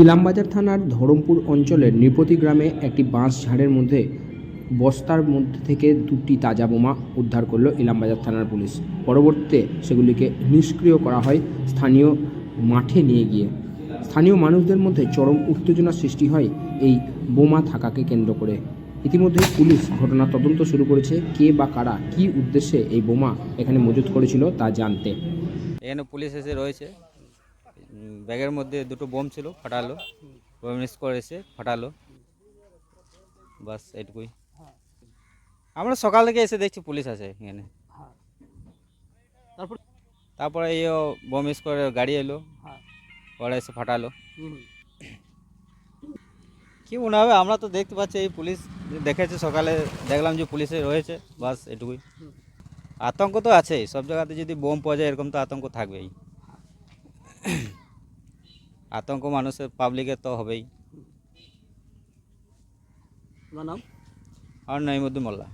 ইলামবাজার থানার ধরমপুর অঞ্চলের নৃপতি গ্রামে একটি বাঁশ ঝাড়ের মধ্যে বস্তার মধ্যে থেকে দুটি তাজা বোমা উদ্ধার করল ইলামবাজার থানার পুলিশ। পরবর্তীতে সেগুলিকে নিষ্ক্রিয় করা হয় স্থানীয় মাঠে নিয়ে গিয়ে। স্থানীয় মানুষদের মধ্যে চরম উত্তেজনা সৃষ্টি হয় এই বোমা থাকাকে কেন্দ্র করে। ইতিমধ্যে পুলিশ ঘটনা তদন্ত শুরু করেছে। কে বা কারা কী উদ্দেশ্যে এই বোমা এখানে মজুত করেছিল তা জানতে। এখানে পুলিশ এসে রয়েছে। ব্যাগের মধ্যে দুটো বোম ছিল ফাটালো। বোম করে এসে ফাটালো। বাস এইটুকুই। আমরা সকাল থেকে এসে দেখছি পুলিশ আছে এখানে। তারপর? তারপরে এই বোম করে গাড়ি এলো। ওরা এসে ফাটালো। কি মনে হবে আমরা তো দেখতে পাচ্ছি এই পুলিশ দেখেছে সকালে দেখলাম যে পুলিশে রয়েছে। বাস এটুকুই আতঙ্ক তো আছেই। সব জায়গাতে যদি বোম পাওয়া যায় এরকম তো আতঙ্ক থাকবেই। আতঙ্ক মানুষের পাবলিকের তো হবেই। আমার নাম? আমার নইমুদ্দিন মোল্লা।